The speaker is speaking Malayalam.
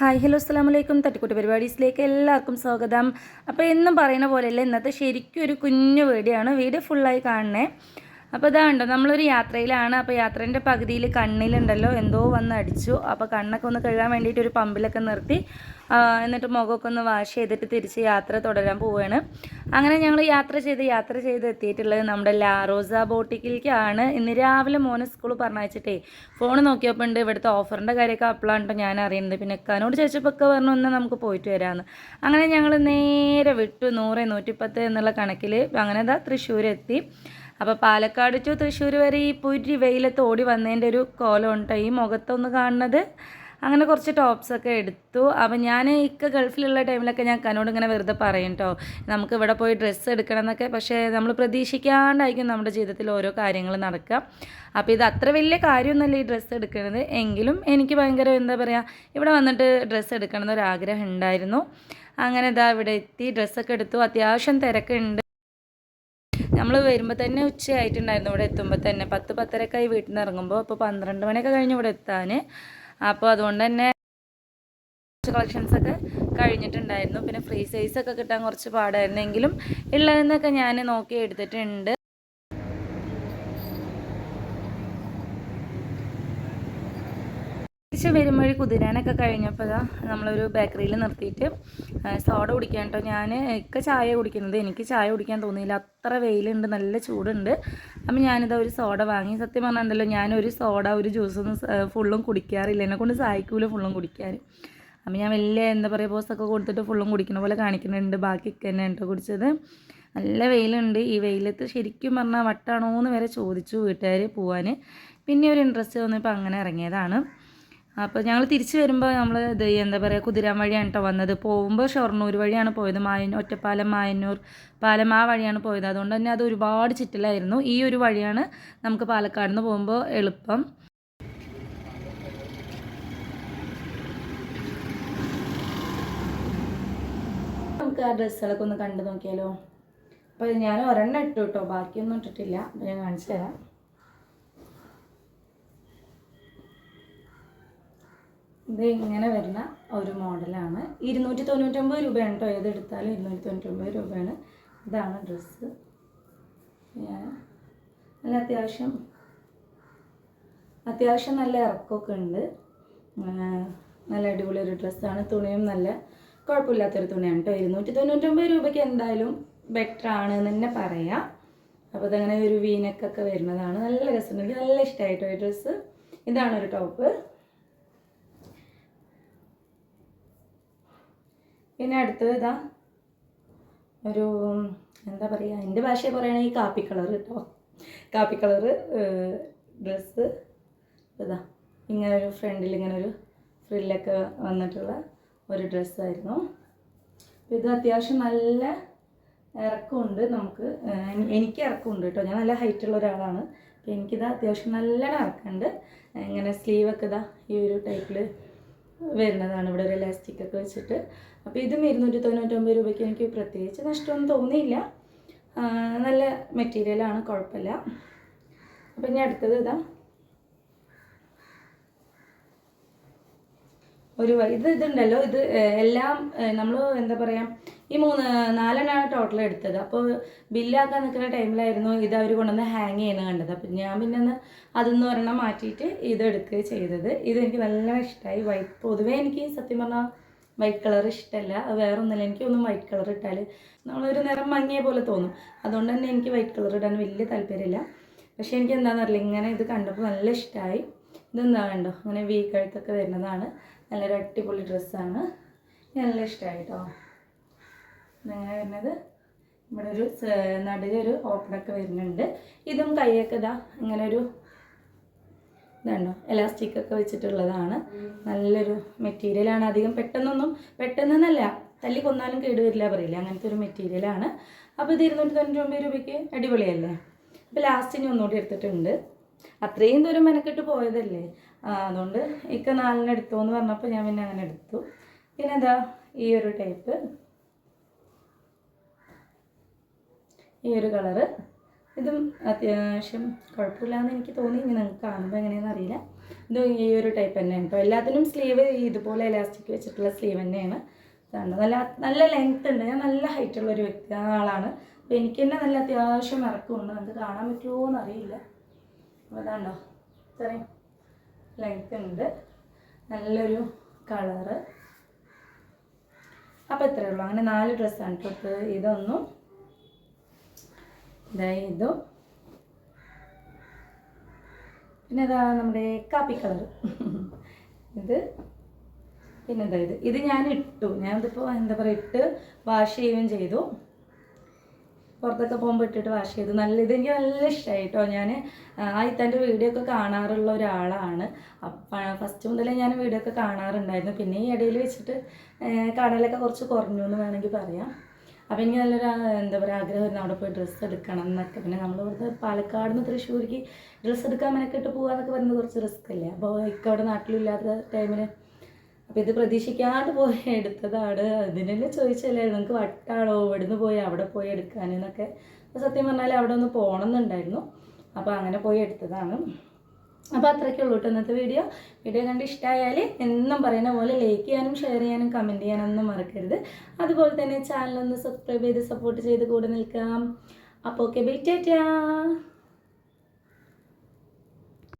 ഹായ് ഹലോ അസ്സാം വലൈക്കും തട്ടിക്കൂട്ട് പരിപാടീസിലേക്ക് എല്ലാവർക്കും സ്വാഗതം. അപ്പോൾ എന്നും പറയുന്ന പോലെയല്ല ഇന്നത്തെ ശരിക്കും ഒരു കുഞ്ഞു വീഡിയോ ആണ് വീഡിയോ ഫുള്ളായി കാണണേ. അപ്പോൾ ഇതാണ്ടോ നമ്മളൊരു യാത്രയിലാണ്. അപ്പോൾ യാത്രേന്റെ പകുതിയിൽ കണ്ണിലുണ്ടല്ലോ എന്തോ വന്ന് അടിച്ചു. അപ്പോൾ കണ്ണൊക്കെ ഒന്ന് കഴുകാൻ വേണ്ടിയിട്ട് ഒരു പമ്പിലൊക്കെ നിർത്തി എന്നിട്ട് മുഖമൊക്കെ ഒന്ന് വാഷ് ചെയ്തിട്ട് തിരിച്ച് യാത്ര തുടരാൻ പോവുകയാണ് അങ്ങനെ ഞങ്ങൾ യാത്ര ചെയ്ത് യാത്ര ചെയ്ത് എത്തിയിട്ടുള്ളത് നമ്മുടെ ലാറോസ ബോട്ടിക്കിലേക്കാണ്. ഇന്ന് രാവിലെ മോനെ സ്കൂൾ പറഞ്ഞയച്ചിട്ടേ ഫോൺ നോക്കിയപ്പോൾ ഉണ്ട് ഇവിടുത്തെ ഓഫറിന്റെ കാര്യമൊക്കെ അപ്പോഴാണ് ഞാൻ അറിയുന്നത്. പിന്നെ കാനോട് ചോദിച്ചപ്പോൾ ഒക്കെ പറഞ്ഞു ഒന്ന് നമുക്ക് പോയിട്ട് വരാമെന്ന് അങ്ങനെ ഞങ്ങൾ നേരെ വിട്ടു നൂറ് നൂറ്റിപ്പത്ത് എന്നുള്ള കണക്കിൽ അങ്ങനെ ഇതാ തൃശ്ശൂർ എത്തി അപ്പോൾ പാലക്കാട് ടു തൃശ്ശൂർ വരെ ഈ പുരി വെയിലത്ത് ഓടി വന്നതിന്റെ ഒരു കോലം ഉണ്ട് ഈ മുഖത്തൊന്ന് കാണുന്നത് അങ്ങനെ കുറച്ച് ടോപ്സൊക്കെ എടുത്തു. അപ്പം ഞാൻ ഇക്ക ഗൾഫിലുള്ള ടൈമിലൊക്കെ ഞാൻ കനോട് ഇങ്ങനെ വെറുതെ പറയും കേട്ടോ നമുക്ക് ഇവിടെ പോയി ഡ്രസ്സ് എടുക്കണം എന്നൊക്കെ. പക്ഷേ നമ്മൾ പ്രതീക്ഷിക്കാണ്ടായിരിക്കും നമ്മുടെ ജീവിതത്തിൽ ഓരോ കാര്യങ്ങൾ നടക്കുക. അപ്പോൾ ഇത് അത്ര വലിയ കാര്യമൊന്നുമല്ല ഈ ഡ്രസ്സ് എടുക്കുന്നത്. എങ്കിലും എനിക്ക് ഭയങ്കര എന്താ പറയുക ഇവിടെ വന്നിട്ട് ഡ്രസ്സ് എടുക്കണം എന്നൊരാഗ്രഹം ഉണ്ടായിരുന്നു. അങ്ങനെ ഇതാ ഇവിടെ എത്തി ഡ്രസ്സൊക്കെ എടുത്തു. അത്യാവശ്യം തിരക്കുണ്ട്. നമ്മൾ വരുമ്പോൾ തന്നെ ഉച്ചയായിട്ടുണ്ടായിരുന്നു. ഇവിടെ എത്തുമ്പോൾ തന്നെ പത്ത് പത്തരക്കായി വീട്ടിൽ നിന്ന് ഇറങ്ങുമ്പോൾ അപ്പോൾ പന്ത്രണ്ട് മണിയൊക്കെ കഴിഞ്ഞ് ഇവിടെ എത്താൻ അപ്പോൾ അതുകൊണ്ട് തന്നെ കളക്ഷൻസ് ഒക്കെ കഴിഞ്ഞിട്ടുണ്ടായിരുന്നു. പിന്നെ ഫ്രീ സൈസ് ഒക്കെ കിട്ടാൻ കുറച്ച് പാടായിരുന്നെങ്കിലും ഉള്ളതെന്നൊക്കെ ഞാൻ നോക്കി എടുത്തിട്ടുണ്ട്. തിരിച്ച് വരുമ്പോൾ കുതിരാനൊക്കെ കഴിഞ്ഞപ്പോൾ നമ്മളൊരു ബേക്കറിയിൽ നിർത്തിയിട്ട് സോഡ കുടിക്കാൻ കേട്ടോ ഞാൻ ഒക്കെ ചായ കുടിക്കുന്നത്. എനിക്ക് ചായ കുടിക്കാൻ തോന്നിയില്ല. അത്ര വെയിലുണ്ട് നല്ല ചൂടുണ്ട്. അപ്പം ഞാനിതാ ഒരു സോഡ വാങ്ങി. സത്യം പറഞ്ഞിട്ടുണ്ടല്ലോ ഞാനൊരു സോഡ ഒരു ജ്യൂസൊന്നും ഫുള്ളും കുടിക്കാറില്ല. എന്നെ കൊണ്ട് സഹായിക്കൂല ഫുള്ളും കുടിക്കാൻ. അപ്പം ഞാൻ വലിയ എന്താ പറയുക പോസ്റ്റൊക്കെ കൊടുത്തിട്ട് ഫുള്ളും കുടിക്കുന്ന പോലെ കാണിക്കുന്നുണ്ട്. ബാക്കി തന്നെ കേട്ടോ കുടിച്ചത്. നല്ല വെയിലുണ്ട്. ഈ വെയിലത്ത് ശരിക്കും പറഞ്ഞാൽ വട്ടാണോ എന്ന് വരെ ചോദിച്ചു വീട്ടുകാർ പോവാൻ പിന്നെ ഒരു ഇൻട്രസ്റ്റ് തോന്നിയപ്പോൾ അങ്ങനെ ഇറങ്ങിയതാണ്. അപ്പോൾ ഞങ്ങൾ തിരിച്ചു വരുമ്പോൾ നമ്മൾ ഇത് എന്താ പറയുക കുതിരാൻ വഴിയാണ് കേട്ടോ വന്നത്. പോകുമ്പോൾ ഷൊർണൂർ വഴിയാണ് പോയത് മായന്നൂർ ഒറ്റപ്പാലം മായന്നൂർ പാലം ആ വഴിയാണ് പോയത്. അതുകൊണ്ട് തന്നെ അത് ഒരുപാട് ചുറ്റിലായിരുന്നു. ഈ ഒരു വഴിയാണ് നമുക്ക് പാലക്കാട് നിന്ന് പോകുമ്പോൾ എളുപ്പം. നമുക്ക് ആ ഡ്രസ്സുകളൊക്കെ ഒന്ന് കണ്ടു നോക്കിയാലോ? അപ്പോൾ ഞാൻ ഒരെണ്ണം ഇട്ടു കേട്ടോ ബാക്കിയൊന്നും ഇട്ടിട്ടില്ല. ഞാൻ കാണിച്ചു തരാം. ഇത് ഇങ്ങനെ വരുന്ന ഒരു മോഡലാണ്. ഇരുന്നൂറ്റി തൊണ്ണൂറ്റൊമ്പത് രൂപയാണ് കേട്ടോ ഏതെടുത്താലും ഇരുന്നൂറ്റി തൊണ്ണൂറ്റൊമ്പത് രൂപയാണ്. ഇതാണ് ഡ്രസ്സ്. നല്ല അത്യാവശ്യം അത്യാവശ്യം നല്ല ഇറക്കമൊക്കെ ഉണ്ട്. നല്ല അടിപൊളി ഒരു ഡ്രസ്സാണ്. തുണിയും നല്ല കുഴപ്പമില്ലാത്തൊരു തുണിയാണ് കേട്ടോ ഇരുന്നൂറ്റി തൊണ്ണൂറ്റൊമ്പത് രൂപയ്ക്ക് എന്തായാലും ബെറ്റർ ആണ് എന്ന് തന്നെ പറയാം. അപ്പോൾ അതങ്ങനെ ഒരു വീനക്കൊക്കെ വരുന്നതാണ്. നല്ല രസമുണ്ട്. നല്ല ഇഷ്ടമായിട്ടോ ഈ ഡ്രസ്സ്? ഇതാണ് ഒരു ടോപ്പ്. പിന്നെ അടുത്തത് ഇതാ ഒരു എന്താ പറയുക എന്റെ ഭാഷയെ പറയുകയാണെങ്കിൽ കാപ്പി കളർ കേട്ടോ. കാപ്പി കളറ് ഡ്രസ്സ് ഇതാ. ഇങ്ങനെ ഒരു ഫ്രണ്ടിൽ ഇങ്ങനെ ഒരു ഫ്രില്ലൊക്കെ വന്നിട്ടുള്ള ഒരു ഡ്രസ്സായിരുന്നു. ഇത് അത്യാവശ്യം നല്ല ഇറക്കമുണ്ട് നമുക്ക്. എനിക്ക് ഇറക്കമുണ്ട് കേട്ടോ. ഞാൻ നല്ല ഹൈറ്റ് ഉള്ള ഒരാളാണ്. അപ്പോൾ എനിക്കിത് അത്യാവശ്യം നല്ലോണം ഇറക്കമുണ്ട്. ഇങ്ങനെ സ്ലീവൊക്കെ ഇതാ ഈ ഒരു ടൈപ്പിൽ വരുന്നതാണ്. ഇവിടെ ഒരു ഇലാസ്റ്റിക് ഒക്കെ വെച്ചിട്ട്. അപ്പോൾ ഇതും ഇരുന്നൂറ്റി തൊണ്ണൂറ്റൊമ്പത് രൂപയ്ക്ക് എനിക്ക് പ്രത്യേകിച്ച് നഷ്ടമൊന്നും തോന്നിയില്ല. നല്ല മെറ്റീരിയലാണ് കുഴപ്പമില്ല. അപ്പം ഇനി അടുത്തത് ഇതാ. ഒരു ഇത് ഇതുണ്ടല്ലോ. ഇത് എല്ലാം നമ്മൾ എന്താ പറയുക ഈ മൂന്ന് നാലെണ്ണമാണ് ടോട്ടൽ എടുത്തത്. അപ്പോൾ ബില്ലാക്കാൻ നിൽക്കുന്ന ടൈമിലായിരുന്നു ഇത് അവർ കൊണ്ടുവന്ന് ഹാങ് ചെയ്യുന്നത് കണ്ടത്. അപ്പം ഞാൻ പിന്നെ ഒന്ന് അതെന്ന് ഒരെണ്ണം മാറ്റിയിട്ട് ഇത് എടുക്കുക ചെയ്തത്. ഇത് എനിക്ക് നല്ല ഇഷ്ടമായി വൈറ്റ് പൊതുവേ എനിക്ക് സത്യം പറഞ്ഞാൽ വൈറ്റ് കളർ ഇഷ്ടമല്ല വേറെ ഒന്നുമില്ല. എനിക്കൊന്നും വൈറ്റ് കളർ ഇട്ടാൽ നമ്മളൊരു നിറം മങ്ങിയ പോലെ തോന്നും. അതുകൊണ്ട് തന്നെ എനിക്ക് വൈറ്റ് കളർ ഇടാൻ വലിയ താല്പര്യമില്ല. പക്ഷേ എനിക്ക് എന്താണെന്ന് അറിയില്ല. ഇങ്ങനെ ഇത് കണ്ടപ്പോൾ നല്ല ഇഷ്ടമായി ഇതെന്താ കണ്ടോ? അങ്ങനെ വീ വരുന്നതാണ്. നല്ലൊരു അടിപൊളി ഡ്രസ്സാണ് നല്ല ഇഷ്ടമായി കേട്ടോ വരുന്നത്? ഇവിടെ ഒരു നടുവിൽ ഒരു ഓപ്പണൊക്കെ വരുന്നുണ്ട്. ഇതും കൈയൊക്കെ ഇതാ ഇങ്ങനെ ഒരു ഇതുണ്ടോ? എലാസ്റ്റിക് ഒക്കെ വെച്ചിട്ടുള്ളതാണ്. നല്ലൊരു മെറ്റീരിയലാണ് അധികം പെട്ടെന്നൊന്നും പെട്ടെന്നല്ല തല്ലി കൊന്നാലും കേടുവരില്ല പറയില്ല? അങ്ങനത്തെ ഒരു മെറ്റീരിയലാണ് അപ്പോൾ ഇത് ഇരുന്നൂറ്റി തൊണ്ണൂറ്റി ഒമ്പത് രൂപയ്ക്ക് അടിപൊളിയല്ലേ? അപ്പോൾ ലാസ്റ്റ് ഇനി ഒന്നുകൂടി എടുത്തിട്ടുണ്ട്. അത്രയും ദൂരം മെനക്കെട്ട് പോയതല്ലേ? അതുകൊണ്ട് ഇക്ക നാലിനെടുത്തു എന്ന് പറഞ്ഞപ്പോൾ ഞാൻ പിന്നെ അങ്ങനെ എടുത്തു. പിന്നെ എന്താ ഈ ഒരു ടൈപ്പ് ഈ ഒരു കളറ്. ഇതും അത്യാവശ്യം കുഴപ്പമില്ലാന്ന് എനിക്ക് തോന്നി. ഇനി നിങ്ങൾക്ക് കാണുമ്പോൾ എങ്ങനെയാണെന്ന് അറിയില്ല. ഇത് ഈ ഒരു ടൈപ്പ് തന്നെയാണ് കേട്ടോ എല്ലാത്തിനും സ്ലീവ് ഇതുപോലെ ഇലാസ്റ്റിക് വെച്ചിട്ടുള്ള സ്ലീവ് തന്നെയാണ്. നല്ല നല്ല ലെങ്ത് ഉണ്ട്. ഞാൻ നല്ല ഹൈറ്റ് ഉള്ള ഒരു വ്യക്തി ആളാണ്. അപ്പോൾ എനിക്ക് തന്നെ നല്ല അത്യാവശ്യം ഇറക്കമുണ്ട്. നമുക്ക് കാണാൻ പറ്റുമോ എന്നറിയില്ല അപ്പോൾ അതാണ്ടോ ഇത്രയും ലെങ്ത് ഉണ്ട്. നല്ലൊരു കളറ്. അപ്പോൾ ഇത്രയേ ഉള്ളൂ. അങ്ങനെ നാല് ഡ്രസ്സാണ് ഇത് ഇതൊന്നും ഇതാ ഇതും പിന്നെ ഇതാ നമ്മുടെ കാപ്പി കളർ. ഇത് പിന്നെ ഇതാ ഇത്. ഇത് ഞാൻ ഇട്ടു. ഞാൻ ഇതിപ്പോൾ എന്താ പറയുക ഇട്ട് വാഷ് ചെയ്യുകയും ചെയ്തു. പുറത്തൊക്കെ പോകുമ്പോൾ ഇട്ടിട്ട് വാഷ് ചെയ്തു. നല്ല ഇത് എനിക്ക് നല്ല ഇഷ്ടമായി കേട്ടോ ഞാൻ ആയിത്തന്റെ വീഡിയോ ഒക്കെ കാണാറുള്ള ഒരാളാണ്. അപ്പം ഫസ്റ്റ് മുതലേ ഞാൻ വീഡിയോ ഒക്കെ കാണാറുണ്ടായിരുന്നു. പിന്നെ ഈ ഇടയിൽ വെച്ചിട്ട് കാണലൊക്കെ കുറച്ച് കുറഞ്ഞു എന്ന് വേണമെങ്കിൽ പറയാം. അപ്പം എനിക്ക് നല്ലൊരു എന്താ പറയുക ആഗ്രഹമായിരുന്നു അവിടെ പോയി ഡ്രസ്സ് എടുക്കണം എന്നൊക്കെ. പിന്നെ നമ്മൾ ഇവിടുത്തെ പാലക്കാട് നിന്ന് തൃശ്ശൂർക്ക് ഡ്രസ്സ് എടുക്കാൻ മെനക്കെട്ട് പോകാന്നൊക്കെ പറയുന്നത് കുറച്ച് റിസ്ക് അല്ലേ? അപ്പോൾ ഇക്ക അവിടെ നാട്ടിലില്ലാത്ത ടൈമിൽ അപ്പോൾ ഇത് പ്രതീക്ഷിക്കാതെ പോയി എടുത്തതാണ്. അതിനെന്നെ ചോദിച്ചല്ലേ നിങ്ങൾക്ക് വട്ടാണോ ഇവിടുന്ന് പോയി അവിടെ പോയി എടുക്കാനെന്നൊക്കെ അപ്പോൾ സത്യം പറഞ്ഞാൽ അവിടെ ഒന്ന് പോകണം എന്നുണ്ടായിരുന്നു അപ്പോൾ അങ്ങനെ പോയി എടുത്തതാണ്. അപ്പോൾ അത്രയ്ക്കേ ഉള്ളൂ കേട്ടോ ഇന്നത്തെ വീഡിയോ വീഡിയോ കണ്ട് ഇഷ്ടമായാൽ എന്നും പറയുന്ന പോലെ ലൈക്ക് ചെയ്യാനും ഷെയർ ചെയ്യാനും കമന്റ് ചെയ്യാനൊന്നും മറക്കരുത്. അതുപോലെ തന്നെ ചാനലൊന്ന് സബ്സ്ക്രൈബ് ചെയ്ത് സപ്പോർട്ട് ചെയ്ത് കൂടെ നിൽക്കാം. അപ്പോൾ ഓക്കെ ബൈ ടാറ്റാ